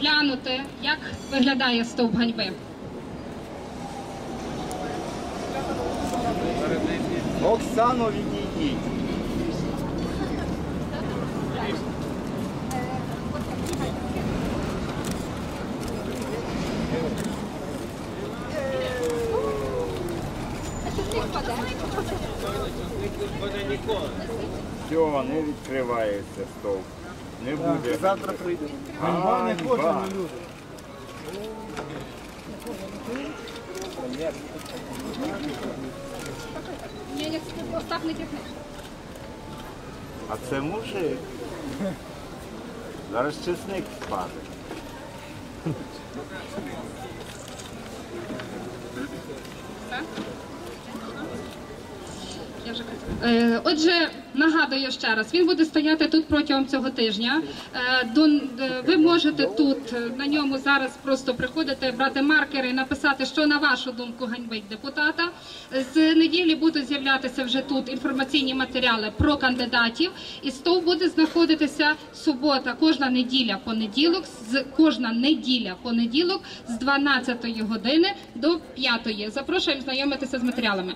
глянути, як виглядає стовп ганьби. Оксано, відійдіть. Все, не відкривається стовп. Не буде. Завтра прийде. Ганьба не хочемо люди. Ні, ні, постав не. А це мужик. Зараз чесник спаде. Отже, нагадую ще раз, він буде стояти тут протягом цього тижня. Е, е, ви можете тут е, на ньому зараз просто приходити, брати маркери написати, що на вашу думку ганьбить депутата. З неділі будуть з'являтися вже тут інформаційні матеріали про кандидатів, і стовп буде знаходитися субота, кожна неділя понеділок, з кожна неділя понеділок з 12 години до 5. Запрошуємо знайомитися з матеріалами.